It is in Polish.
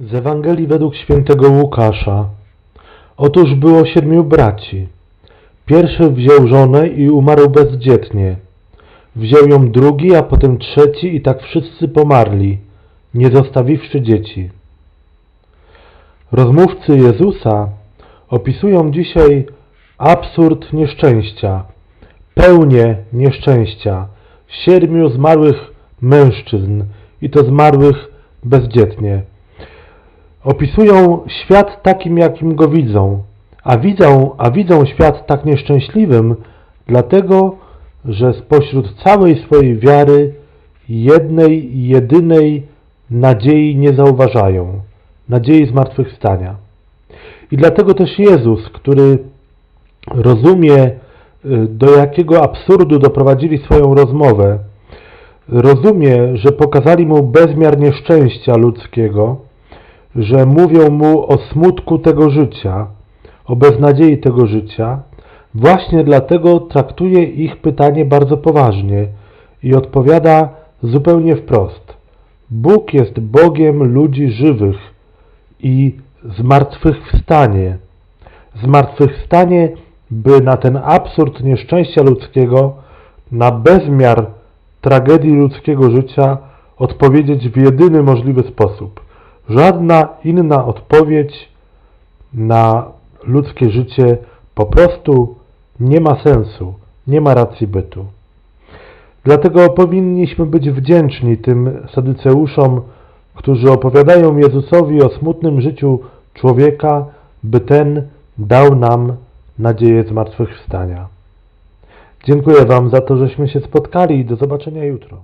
Z Ewangelii według świętego Łukasza. Otóż było siedmiu braci. Pierwszy wziął żonę i umarł bezdzietnie. Wziął ją drugi, a potem trzeci i tak wszyscy pomarli, nie zostawiwszy dzieci. Rozmówcy Jezusa opisują dzisiaj absurd nieszczęścia, pełnię nieszczęścia siedmiu zmarłych mężczyzn i to zmarłych bezdzietnie. Opisują świat takim, jakim go widzą, a widzą, a widzą świat tak nieszczęśliwym, dlatego, że spośród całej swojej wiary jednej, jedynej nadziei nie zauważają, nadziei zmartwychwstania. I dlatego też Jezus, który rozumie, y, do jakiego absurdu doprowadzili swoją rozmowę, rozumie, że pokazali mu bezmiar nieszczęścia ludzkiego, że mówią mu o smutku tego życia, o beznadziei tego życia, właśnie dlatego traktuje ich pytanie bardzo poważnie i odpowiada zupełnie wprost. Bóg jest Bogiem ludzi żywych i zmartwychwstanie. Zmartwychwstanie, by na ten absurd nieszczęścia ludzkiego, na bezmiar tragedii ludzkiego życia odpowiedzieć w jedyny możliwy sposób. Żadna inna odpowiedź na ludzkie życie po prostu nie ma sensu, nie ma racji bytu. Dlatego powinniśmy być wdzięczni tym sadyceuszom, którzy opowiadają Jezusowi o smutnym życiu człowieka, by ten dał nam nadzieję zmartwychwstania. Dziękuję Wam za to, żeśmy się spotkali i do zobaczenia jutro.